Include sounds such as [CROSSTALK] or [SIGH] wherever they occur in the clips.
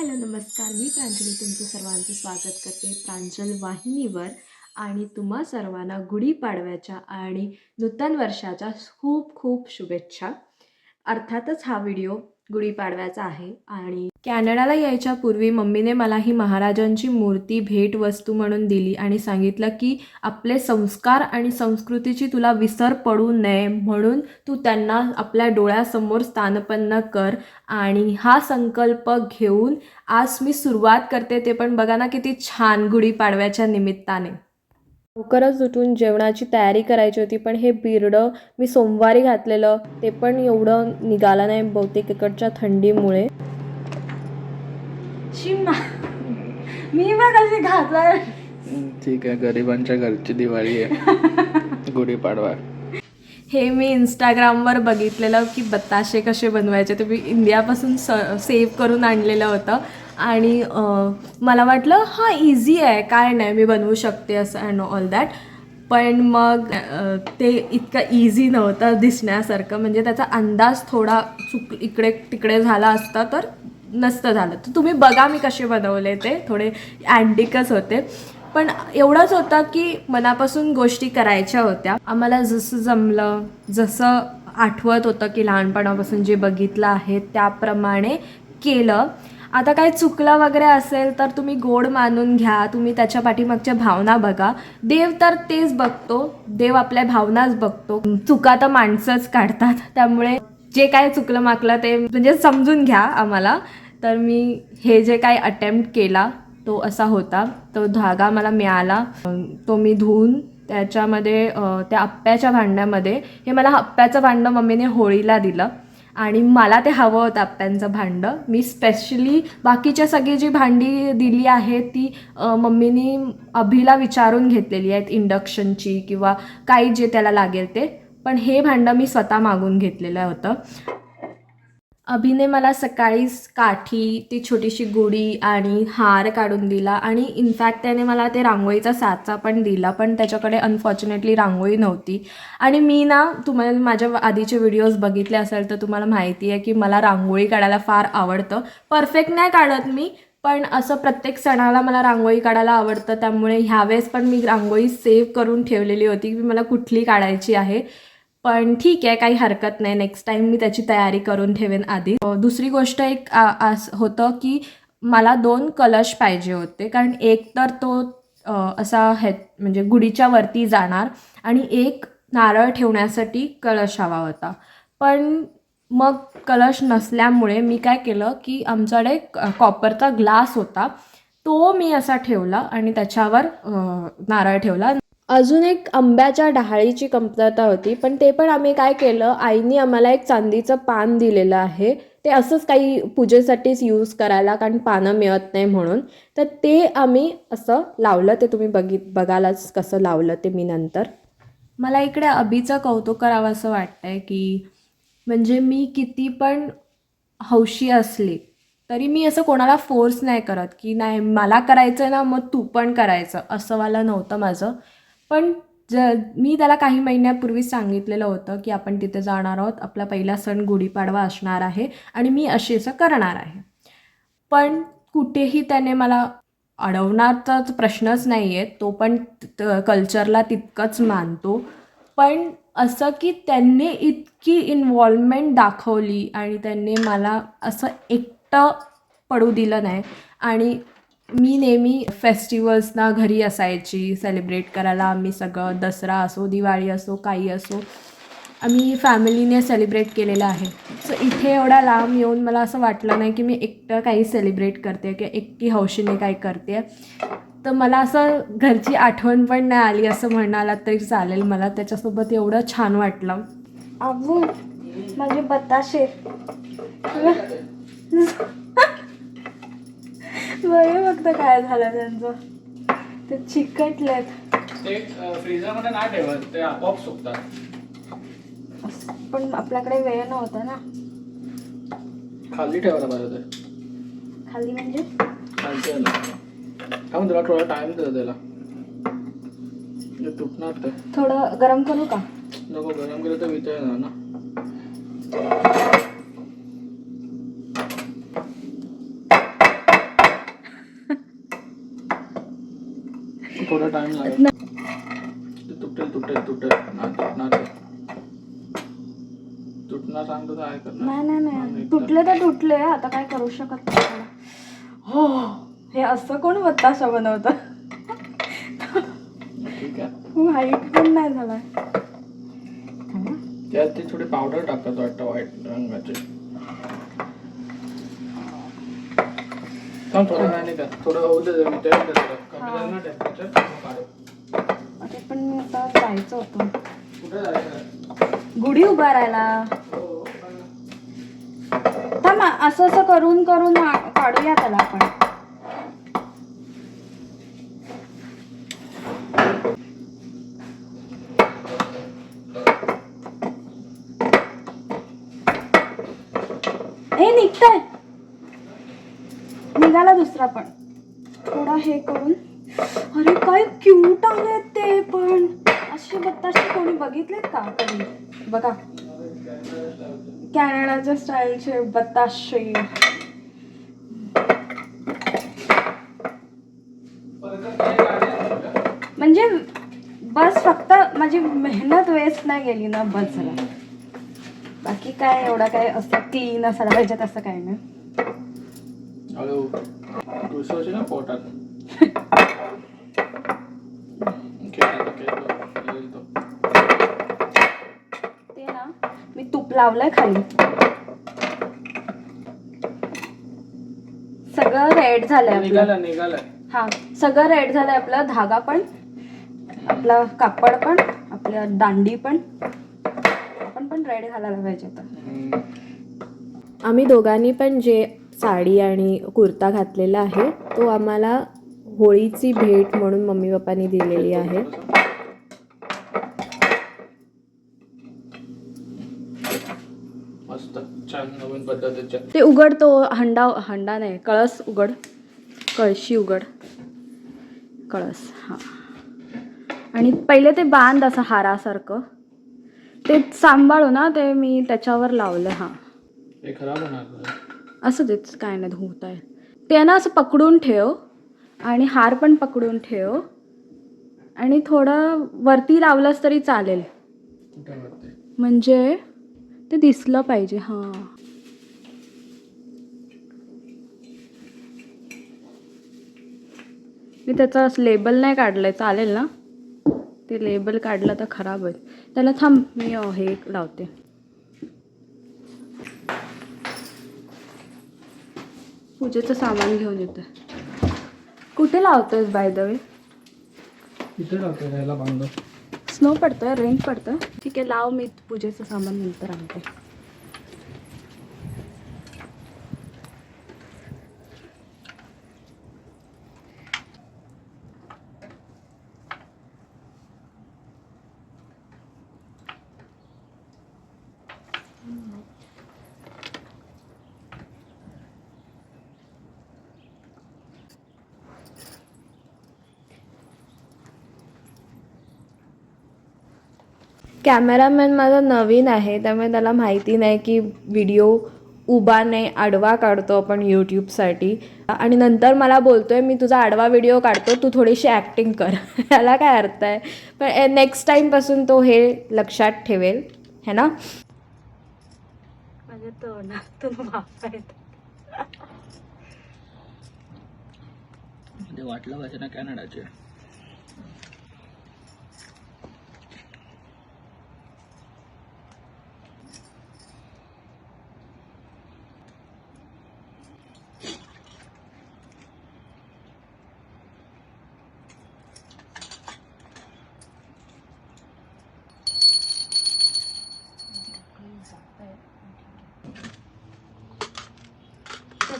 Hello नमस्कार. मी प्रांजली तुमचं सर्वांचं स्वागत करते प्रांजल वाहिनीवर. आणि तुम्हा सर्वांना गुढीपाडव्याच्या आणि नूतन वर्षाच्या खूप खूप शुभेच्छा. अर्थातच हा व्हिडिओ गुढीपाडव्याचा आहे. आणि कॅनडाला यायच्या पूर्वी मम्मीने मला ही महाराजांची मूर्ती भेट वस्तू म्हणून दिली आणि सांगितलं की आपले संस्कार आणि संस्कृतीची तुला विसर पडू नये म्हणून तू त्यांना आपल्या डोळ्यासमोर स्थानपन्न कर आणि हा संकल्प घेऊन आज मी सुरुवात करते ते पण बघा ना किती छान गुढीपाडव्याच्या निमित्ताने. लवकरच उठून जेवणाची तयारी करायची होती पण हे बिरडं मी सोमवारी घातलेलं ते पण एवढं निघालं नाही बहुतेक इकडच्या थंडीमुळे. शिमा मी मग कशी घातलं? ठीक आहे गरिबांच्या घरची दिवाळी आहे. [LAUGHS] गुढीपाडवा. हे मी इंस्टाग्रामवर बघितलेलं की बताशे कसे बनवायचे ते मी इंडियापासून स सेव्ह करून आणलेलं होतं. आणि मला वाटलं हा इझी आहे काय नाही मी बनवू शकते असं अँड ऑल दॅट पण मग ते इतकं इझी नव्हतं दिसण्यासारखं. म्हणजे त्याचा अंदाज थोडा चुक इकडे तिकडे झाला असता तर नसतं झालं. तर तुम्ही बघा मी कसे बनवले ते. थोडे अँटिकच होते. पण एवढाच होता की मनापासून गोष्टी करायच्या होत्या. आम्हाला जसं जमलं जसं आठवत होतं की लहानपणापासून जे बघितलं आहे त्याप्रमाणे केलं. आता काय चुकलं वगैरे असेल तर तुम्ही गोड मानून घ्या तुम्ही त्याच्या पाठीमागच्या भावना बघा. देव तर तेच बघतो देव आपल्या भावनाच बघतो. चुका तर माणसंच काढतात त्यामुळे जे काय चुकलं माकलं ते म्हणजे समजून घ्या आम्हाला. तर मी हे जे काय अटेम्प्ट केला तो असा होता. तो धागा मला मिळाला. तो मी धुवून त्याच्यामध्ये त्या आप्प्याच्या भांड्यामध्ये हे मला आप्प्याचं भांडं मम्मीने होळीला दिलं. आणि मला ते हवं होतं आप्प्यांचं भांडं. मी स्पेशली बाकीच्या सगळी जी भांडी दिली आहेत ती मम्मीनी अभिला विचारून घेतलेली आहेत इंडक्शनची किंवा काही जे त्याला लागेल ते. पण हे भांडं मी स्वतः मागून घेतलेलं होतं. अभिने मला सकाळीच काठी ती छोटीशी गुढी आणि हार काढून दिला आणि इनफॅक्ट त्याने मला ते रांगोळीचा साचा पण दिला पण त्याच्याकडे अनफॉर्च्युनेटली रांगोळी नव्हती. आणि मी ना तुम्हाला माझ्या आधीचे व्हिडिओज बघितले असेल तर तुम्हाला माहिती आहे की मला रांगोळी काढायला फार आवडतं. परफेक्ट नाही काढत मी पण असं प्रत्येक सणाला मला रांगोळी काढायला आवडतं. त्यामुळे ह्यावेळेस पण मी रांगोळी सेव्ह करून ठेवलेली होती की मला कुठली काढायची आहे. पण ठीक आहे काही हरकत नाही. नेक्स्ट टाईम मी त्याची तयारी करून ठेवेन आधी. दुसरी गोष्ट एक होतं की मला दोन कलश पाहिजे होते. कारण एक तर तो असा हे म्हणजे गुढीच्या वरती जाणार आणि एक नारळ ठेवण्यासाठी कलश हवा होता. पण मग कलश नसल्यामुळे मी काय केलं की आमच्याकडे कॉपरचा ग्लास होता. तो मी असा ठेवला आणि त्याच्यावर नारळ ठेवला. अजून एक आंब्याच्या डहाळीची कमतरता होती पण ते पण आम्ही काय केलं आईने आम्हाला एक चांदीचं पान दिलेलं आहे. ते असंच काही पूजेसाठीच यूज करायला कारण पानं मिळत नाही म्हणून. तर ते आम्ही असं लावलं ते तुम्ही बघित बघायलाच कसं लावलं ते मी नंतर. मला इकडे अभिचं कौतुक करावं असं वाटतंय की म्हणजे मी किती पण हौशी असली तरी मी असं कोणाला फोर्स नाही करत की नाही मला करायचं आहे ना मग तू पण करायचं असंवालं नव्हतं माझं. पण ज मी त्याला काही महिन्यापूर्वी सांगितलेलं होतं की आपण तिथे जाणार आहोत. आपला पहिला सण गुढीपाडवा असणार आहे आणि मी अशी असं करणार आहे. पण कुठेही त्याने मला अडवणारचाच प्रश्नच नाही आहे तो पण कल्चरला तितकंच मानतो. पण असं की त्यांनी इतकी इन्व्हॉल्वमेंट दाखवली आणि त्यांनी मला असं एकटं पडू दिलं नाही. आणि मी नेहमी फेस्टिवल्सना घरी असायची सेलिब्रेट करायला आम्ही सगळं दसरा असो दिवाळी असो काही असो आम्ही फॅमिलीने सेलिब्रेट केलेलं आहे. सो इथे एवढा लांब येऊन मला असं वाटलं नाही की मी एकटं काही सेलिब्रेट करते किंवा एकटी हौशीने काही करते. तर मला असं घरची आठवण पण नाही आली असं म्हणाला तरी चालेल मला. त्याच्यासोबत एवढं छान वाटलं. अबू माझे बताशे. बघे फक्त काय झालं त्यांचं. ते चिकटलेत. ते फ्रीजरमध्ये नाही ठेवत ते आपोआप सुकतात. पण आपल्याकडे वेळ नव्हता ना. खाली ठेवायला पाहिजे ते खाली म्हणजे? खालच्या ह्याला. थांब थोडा टाइम दे त्याला. ते तुटणार ते थोडं गरम करू का? नको गरम केलं तर वितळ येणार ना. टाइम लागेल. तुटेल तुटेल तुटेल नाही तुटणार. तुटणार सांगतो तर ऐकत नाही नाही तुटले तर तुटले आता काय करू शकत नाही. हो. हे असं कोण बत्ताशा बनवतं? ठीक आहे. व्हाईट पण नाही झालाय त्यात ते थोडे पावडर टाकतात वाटतं व्हाईट रंगाचे. थांब थोडं नाही का थोडं होऊ दे जरा, तेल दे जरा. कमी झालं ना टेम्परेचर अरे पण आता जायचं होतं कुठे जायचं गुढी उभारायला हो थांब असं असं करून करून आ- काढूया त्याला आपण हे निघतंय निघाला दुसरा पण. थोडा हे करून. अरे काय क्यूट आलेत ते पण. असे बत्ताशे कोणी बघितलेत का कधी? बघा. कॅनडाच्या स्टाईलचे बत्ताशे म्हणजे बस फक्त माझी मेहनत वेस्ट नाही गेली ना बस झाला. बाकी काय एवढा काय असं क्लीन असायला पाहिजे तसं काय नाही. हळू घुसवशील ना पोटात तो. ते ना मी तूप लावलंय खाली. सगळं रेड झालंय आपलं. निघालं निघालं. हा सगळं रेड झालंय आपलं धागा पण आपला कापड पण आपल्या दांडी पण. आपण पण रेड घालायला पाहिजे आता. आम्ही दोघांनी पण जे साडी आणि कुर्ता घातलेला आहे. तो आम्हाला होळीची भेट म्हणून मम्मी पप्पांनी दिलेली आहे. मस्त छान नवीन पद्धतीच्या ते उघड तो हंडा हंडा नाही कळस उघड. कळशी उघड. कळस हां. आणि पहिले ते बांध असं हारासारखं. ते सांभाळू ना ते मी त्याच्यावर लावलं हां. असं तेच काय नाही धुवता येईल ते ना असं पकडून ठेव आणि हार पण पकडून ठेव आणि थोडं वरती लावलंस तरी चालेल. म्हणजे ते दिसलं पाहिजे हां. मी त्याचं लेबल नाही काढलंय चालेल ना? ते लेबल काढलं तर खराब होईल. त्याला थांब मी हे लावते. पूजेचं सामान घेऊन येते कुठे लावतोयस बाय द वे इथे राहतो याला बांधव स्नो पडतोय रेन पडतोय. ठीक आहे लाव मी पूजेचं सामान नंतर आणते. कॅमेरामॅन माझा नवीन आहे त्यामुळे त्याला माहिती नाही की व्हिडिओ उभा नाही आडवा काढतो आपण यूट्यूबसाठी आणि नंतर मला बोलतोय मी तुझा आडवा व्हिडिओ काढतो तू थोडीशी ॲक्टिंग कर. [LAUGHS] याला काय अर्थ आहे? पण नेक्स्ट टाईमपासून तो हे लक्षात ठेवेल है ना? माझ्या तोंडातून वाटलं पाहिजे ना कॅनडाचे.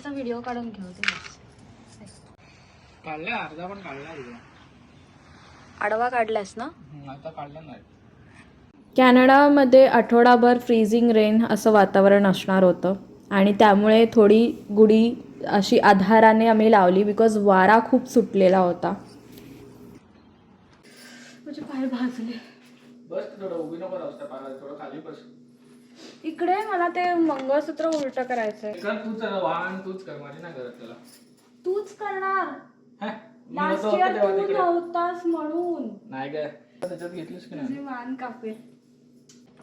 त्याचा व्हिडिओ काढून घेऊ ते अर्धा पण काढलाय तुझा. आडवा काढलास ना? हम्म, आता काढला नाही. कॅनडामध्ये आठवडाभर फ्रीझिंग रेन असं वातावरण असणार होतं. आणि त्यामुळे थोडी गुढी अशी आधाराने आम्ही लावली बिकॉज वारा खूप सुटलेला होता. माझे पाय भाजले. बस थोडं उभी नको थोडं खाली बस. इकडे मला ते मंगळसूत्र उलट करायचंय. कर तूच वाहन तूच कर माझी नाही करत त्याला तूच करणार? हा मी लास्ट होतो इयर तेव्हा तू तिकडे. नव्हतास म्हणून. नाही काय त्याच्यात घेतलीस की नाही? तुझी मान कापेल.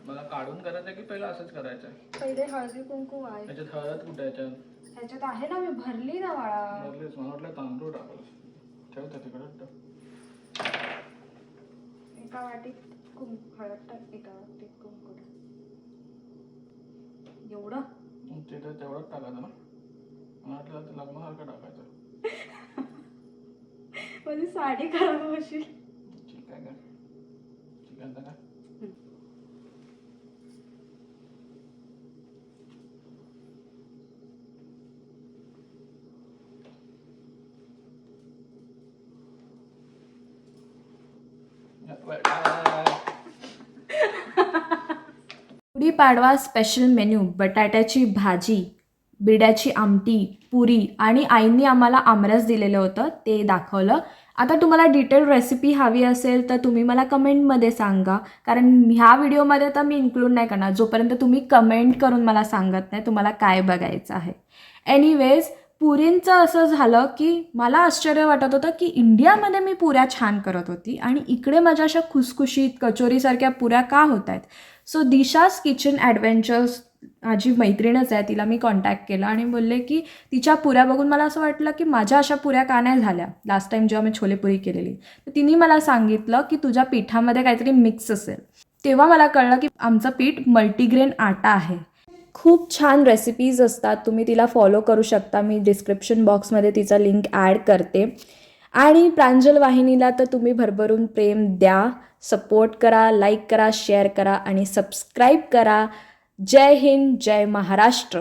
मला काढून करायचं की पहिलं असंच करायचं पहिले हळदी कुंकू आहे त्याच्यात हळद कुठे याच्यात ह्याच्यात आहे ना मी भरली ना बाळा. भरलीस मला वाटलं तांदूळ टाकलं ठेवतं तिकडे ठेव. एका वाटीत कुंकू हळद टाक एका वाटीत कुंकू टाक. एवढं? मग तिथे तेवढंच टाकायचं ना. मला वाटलं ते लग्नासारखं टाकायचं. [LAUGHS] माझी साडी खराब होशील ठीक आहे काय ठीक आहे आता काय गुढीपाडवा स्पेशल मेन्यू बटाट्याची भाजी बिड्याची आमटी पुरी आणि आईंनी आम्हाला आमरस दिलेलं होतं ते दाखवलं. आता तुम्हाला डिटेल रेसिपी हवी असेल तर तुम्ही मला कमेंटमध्ये सांगा. कारण ह्या व्हिडिओमध्ये तर मी इन्क्लूड नाही करणार. जोपर्यंत तुम्ही कमेंट करून मला सांगत नाही तुम्हाला काय बघायचं आहे. एनिवेज पुरींचं असं झालं की मला आश्चर्य वाटत होतं की इंडियामध्ये मी पुऱ्या छान करत होती आणि इकडे माझ्या अशा खुसखुशीत कचोरीसारख्या पुऱ्या का होत आहेत सो दिशाज किचन ॲडव्हेंचर्स माझी मैत्रीणच आहे तिला मी कॉन्टॅक्ट केला आणि बोलले की तिच्या पुऱ्या बघून मला असं वाटलं की माझ्या अशा पुऱ्या का नाही झाल्या? लास्ट टाईम जेव्हा मी छोलेपुरी केलेली. तर तिने मला सांगितलं की तुझ्या पिठामध्ये काहीतरी मिक्स असेल. तेव्हा मला कळलं की आमचं पीठ मल्टीग्रेन आटा आहे. खूप छान रेसिपीज असतात. तुम्ही तिला फॉलो करू शकता. मी डिस्क्रिप्शन बॉक्समध्ये तिचा लिंक ॲड करते. आणि प्रांजल वाहिनीला तर तुम्ही भरभरून प्रेम द्या. सपोर्ट करा लाईक करा शेअर करा आणि सबस्क्राईब करा. जय हिंद जय महाराष्ट्र.